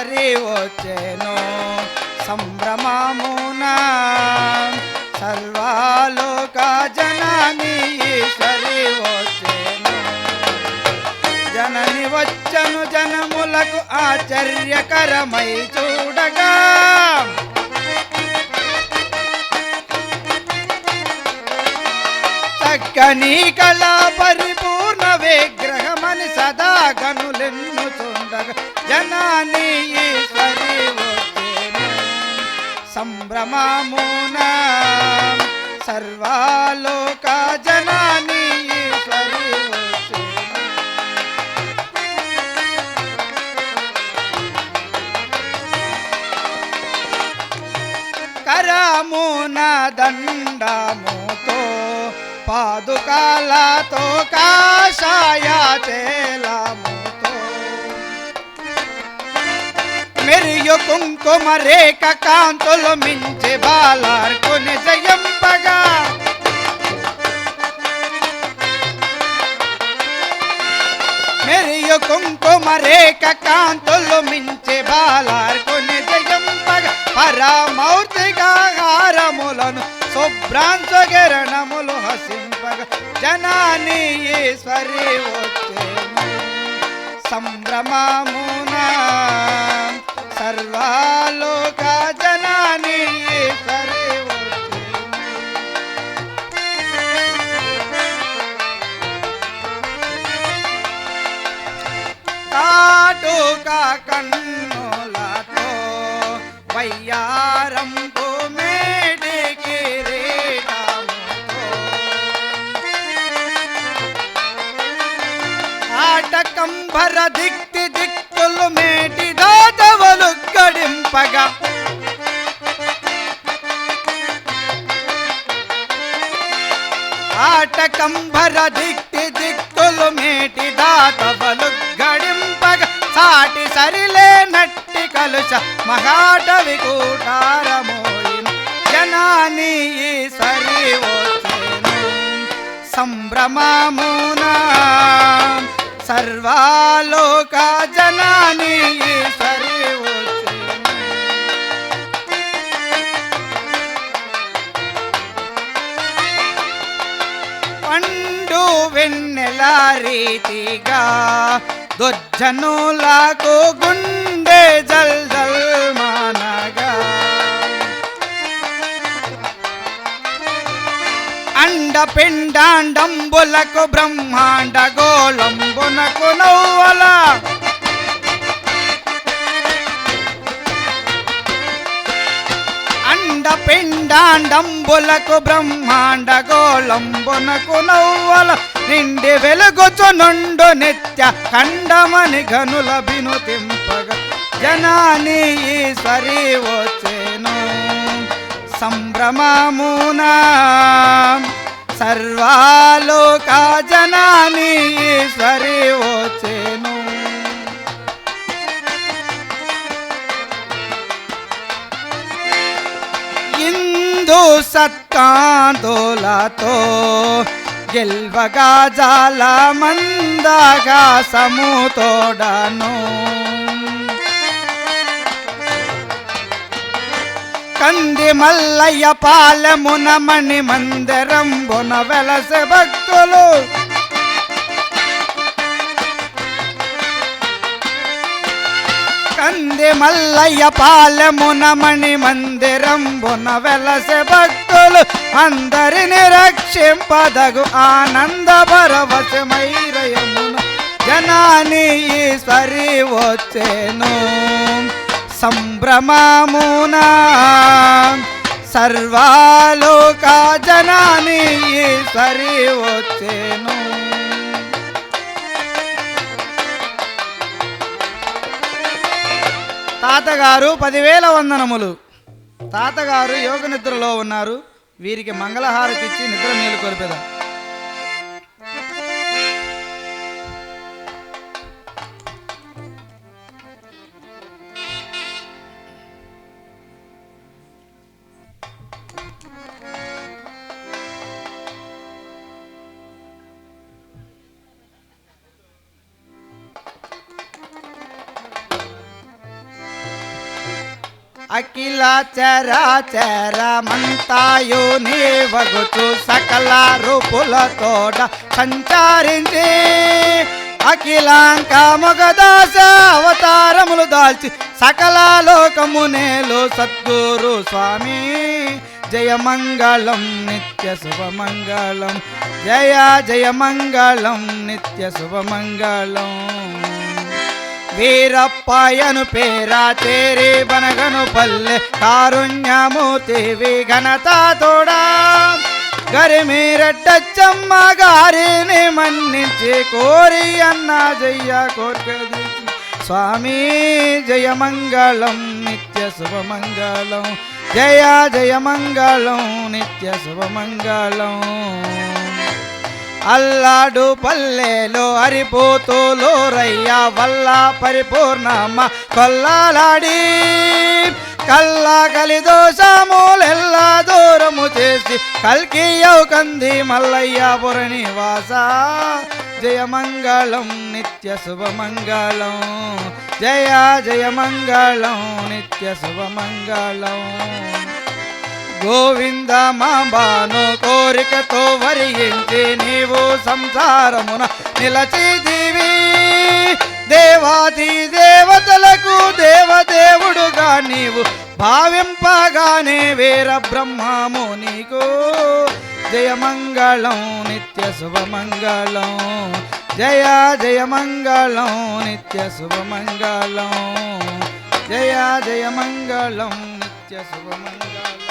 హరి వచ్చేను సంభ్రమమున. సర్వాలోక జనాని ఈశ్వరి వచ్చేను. జనని వచ్చను జనములకు ఆశ్చర్యకరమై చూడగా. చక్కని కళ సదా గనులెన్నుచుండగా జనాని ఈశ్వరి వచ్చేను. సంభ్రమమున సర్వాలోక జనాని ఈశ్వరి వచ్చేను. కరమున దండముతో పాదుకాలతో కాషాయ చేలముతో మెరియు కుంకుమ రేఖ కాంతులు మించి బాలార్కుని జయంపగా. మెరియు కుంకుమ రేఖ కాంతులు మించి బాలార్కుని జయంపగ. పరమౌర్తిగా హారములను శుభ్రాంశగిరణములు హసింపగ జనాని ఈశ్వరి వచ్చేను సంభ్రమమున సర్వాలోక జనాని ఈశ్వరి కాటుక కన్న ఆటకంబర దిక్తి దిక్కులు మేటి దాతవలు గడింపగా. ఆటకంబర దిక్తి దిక్కులు మేటి దాతవలు గడింపగ. సాటి సరిలే నట్టి కలుష మహాటవి కూటారమోయిన జనాని సరి వచ్చేను సంభ్రమమున. సర్వాలోక జనాని పండు వెన్నెల రీతిగా దుర్జనులకు గుండె జల్ జల్ మాన. అండ పిండాండంబులకు బ్రహ్మాండ గోళంబునకు నవ్వల. అండ పిండాండంబులకు బ్రహ్మాండ గోళంబునకు నవ్వల. నిండి వెలుగుచు నుండు నిత్య ఖండమని గనుల బినుతింపగ జనాని ఈశ్వరి వచ్చేను సంభ్రమమున. సర్వాలోక జనాని ఈశ్వరి వచ్చేను. ఇందు సత్కాంతులతో గెల్వగా జాల మందగా సముతోడను. కంది మల్లయ్య పాలమున మణి మందిరంబున వెలస భక్తులు. కంది మల్లయ్య పాలమున మణి మందిరంబున వెలస భక్తులు. అందరిని రక్షింపదగు ఆనంద పరవశమైరయమున జనాని ఈశ్వరి వచ్చేను. సంభ్రమమున సర్వాలోక జనాని సరి వచ్చేను. తాతగారు పదివేల వందనములు. తాతగారు యోగ నిద్రలో ఉన్నారు. వీరికి మంగళహారతి ఇచ్చి నిద్ర మేలు కొలిపెదాం. అఖిల చరాచరమంతాయు నీవగుచు సకల రూపులతోట సంచారించి అఖిలాంక మొగదాస అవతారములు దాల్చి సకల లోకమునేలు సద్గురు స్వామి. జయ మంగళం నిత్య శుభమంగళం జయ జయ మంగళం నిత్య శుభమంగళం వీరప్పాయను పేరా తేరి బనగను పల్లె కారుణ్యమూర్తి ఘనత తోడా. గరిమీరెడ్డచ్చమ్మ గారిని మన్నించి కోరి అన్న జయ్య కోర్కది స్వామి జయ మంగళం నిత్య శుభమంగళం జయ జయ మంగళం నిత్య శుభమంగళం అల్లాడు పల్లెలో అరిపోతోలో రయ్య వల్ల పరిపూర్ణమ్మ కొల్లాలాడి. కల్లా కలి దోషములెల్లా దూరము చేసి కల్కియవు కంది మల్లయ్య పురనివాస. జయ మంగళం నిత్య శుభమంగళం. జయ జయమంగళం నిత్య శుభమంగళం. గోవింద మాంబాను కోరికతో వరించి నీవు సంసారమున నిలచిదివి. దేవాది దేవతలకు దేవదేవుడుగా నీవు భావింపగానే వీర బ్రహ్మము నీకు. జయమంగళం నిత్య శుభమంగళం. జయ జయమంగళం నిత్య శుభమంగళం. జయ జయమంగళం నిత్య శుభమంగళం.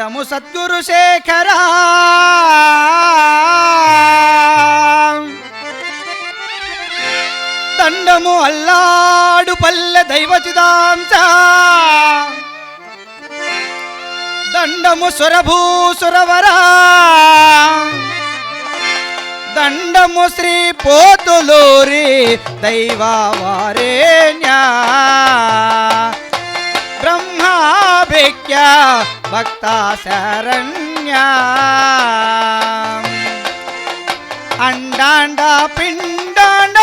దండము సద్గురు శేఖరా. దండము అల్లాడు పల్లె దైవచిదాంశ దండము సురభూసురవరా దండము శ్రీ పోతులూరి ഐക്യ ഭക്താശരണ്യ അണ്ടാണ്ട പിണ്ടാണ്ട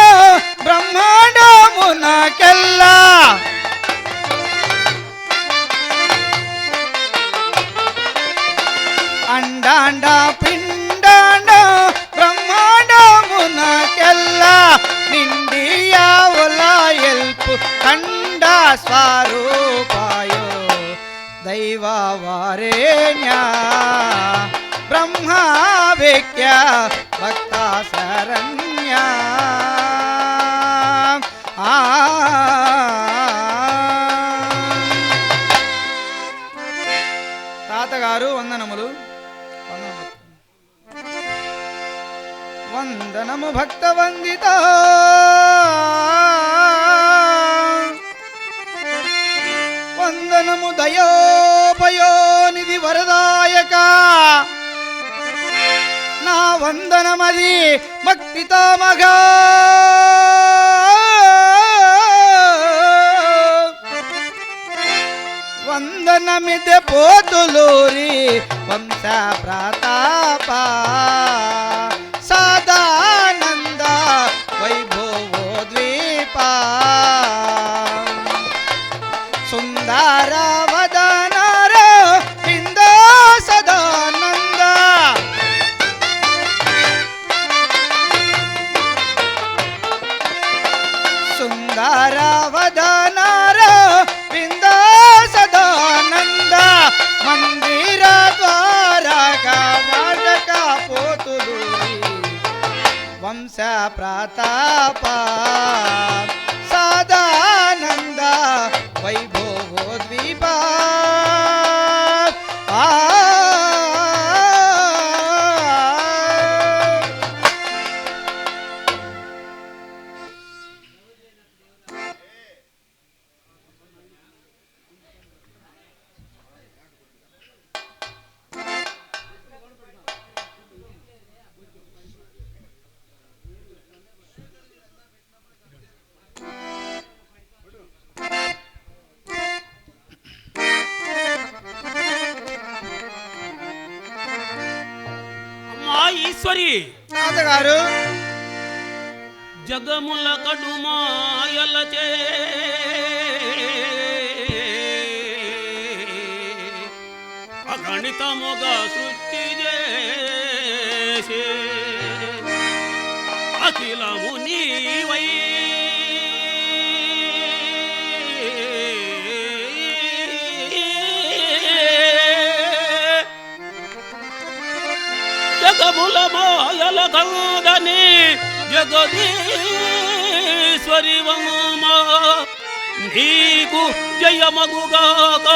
ബ്രഹ്മാണ്ട മുനക്കല്ല അണ്ടാണ്ട പിണ്ടാണ്ട ബ്രഹ്മാണ്ട മുനക്കല്ല നിന്ദിയ ഉലായൽപ്പു കണ്ട സ്വാരൂ దైవవారేణ్యా బ్రహ్మావేక్య భక్త శరణ్య ఆ తాతగారు వందనములు వందనములు వందనము భక్త వందిత వందనమది భక్తితో మగా. వందనమిదే పోతులూరి వంశ ప్రతాపా. సుందర వదనర బింద సదానంద మందిర ద్వారక వాడక పోతులు వంశ జగదీశ్వరి తాతగారు జగముల కడుమాయలచే అగణితముగా సృష్టి జగముల మాయల కందని జగదీశ్వరి వమా నీకు జయమగుగాక.